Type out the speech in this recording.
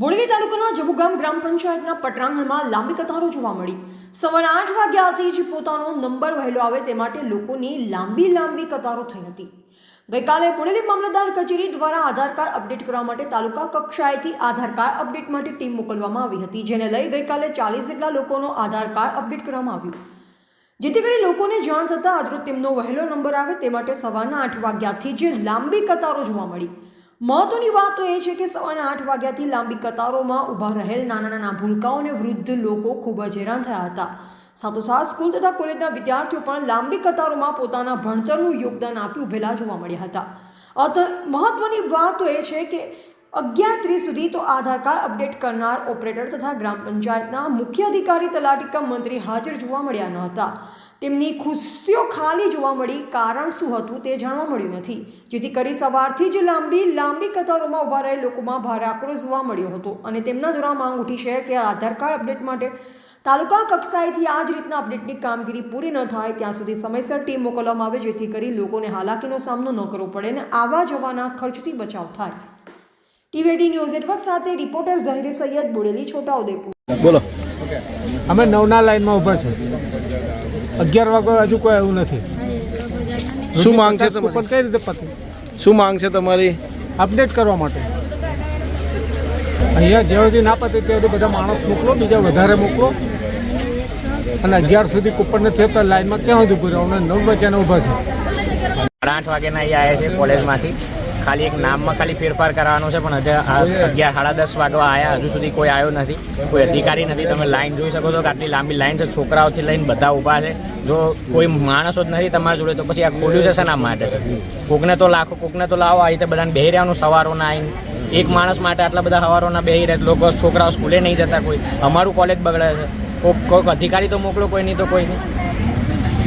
બોડલી તાલુકાના જબુગામ ગ્રામ પંચાયતના પટરાંગણમાં લાંબી કતારો જોવા મળી. સવાર આઠ વાગ્યાથી જ પોતાનો નંબર વહેલો આવે તે માટે લોકોની લાંબી લાંબી કતારો થઈ હતી. ગઈકાલે બોડેલી મામલતદાર કચેરી દ્વારા આધાર કાર્ડ અપડેટ કરવા માટે તાલુકા કક્ષાએથી આધાર કાર્ડ અપડેટ માટે ટીમ મોકલવામાં આવી હતી, જેને લઈ ગઈકાલે ચાલીસ જેટલા લોકોનો આધાર કાર્ડ અપડેટ કરવામાં આવ્યું. જેથી કરી લોકોને જાણ થતાં આજરોજ તેમનો વહેલો નંબર આવે તે માટે સવારના આઠ વાગ્યાથી જ લાંબી કતારો જોવા મળી. મહત્વની વાત તો એ છે કે સવારના આઠ વાગ્યાથી લાંબી કતારોમાં ઊભા રહેલ નાના નાના ભૂલકાઓ અને વૃદ્ધ લોકો ખૂબ જ હેરાન થયા હતા. સાથોસાથ સ્કૂલ તથા કોલેજના વિદ્યાર્થીઓ પણ લાંબી કતારોમાં પોતાના ભણતરનું યોગદાન આપી ઉભેલા જોવા મળ્યા હતા. અત મહત્વની વાત તો એ છે કે અગિયાર ત્રીસ સુધી તો આધાર કાર્ડ અપડેટ કરનાર ઓપરેટર તથા ગ્રામ પંચાયતના મુખ્ય અધિકારી તલાટીકા મંત્રી હાજર જોવા મળ્યા ન હતા. તેમની ખુશીઓ ખાલી જોવા મળી. કારણ શું હતું તે જાણવા મળ્યું નથી. જેથી કરી સવારથી જ લાંબી લાંબી કતારોમાં ઊભા રહેલ લોકોમાં ભારે આક્રોશ જોવા મળ્યો હતો અને તેમના દ્વારા માંગ ઉઠી છે કે આધાર કાર્ડ અપડેટ માટે તાલુકા કક્ષાએથી આ જ રીતના અપડેટની કામગીરી પૂરી ન થાય. ત્યાં સુધી સમયસર ટીમ મોકલવામાં આવે જેથી કરી લોકોને હાલાકીનો સામનો ન કરવો પડે અને આવા જવાના ખર્ચથી બચાવ થાય. ટીવીડી ન્યૂઝ નેટવર્ક સાથે રિપોર્ટર ઝહીર સૈયદ બોડેલી છોટાઉદેપુર. બોલો. અમે નવના લાઈનમાં ઊભા છે. અગિયાર વાગે હજુ કોઈ આવ્યું નથી. શું માંગ છે કૂપન કઈ રીતે પતે શું માંગ છે તમારી? અપડેટ કરવા માટે. અહીંયા જ્યાં સુધી ના પતે ત્યાં સુધી બધા માણસ મોકલો બીજા વધારે મોકલો. અને અગિયાર સુધી કૂપન નથી થતા લાઈનમાં ક્યાં સુધી પૂરા અમને નવ વાગ્યાને ઊભા છે. આઠ વાગ્યાના અહીંયા આવ્યા છે કોલેજમાંથી. ખાલી એક નામમાં ખાલી ફેરફાર કરવાનો છે, પણ હજુ અગિયાર સાડા દસ વાગવા આવ્યા હજુ સુધી કોઈ આવ્યો નથી. કોઈ અધિકારી નથી, તમે લાઈન જોઈ શકો છો કે આટલી લાંબી લાઈન છે, છોકરાઓથી લઈને બધા ઊભા છે. જો કોઈ માણસો જ નથી તમારા જોડે, તો પછી આ ખોલ્યું છે શેના માટે? કોકને તો લાખો, કોકને તો લાવો, આ રીતે બધાને બેહી રહેવાનું સવારોના આવીને એક માણસ માટે આટલા બધા સવારોના બેહી રહે, લોકો છોકરાઓ સ્કૂલે નહીં જતા કોઈ. અમારું કોલેજ બગડે છે. કોઈક કોઈક અધિકારી તો મોકલો, કોઈ નહીં તો કોઈ નહીં.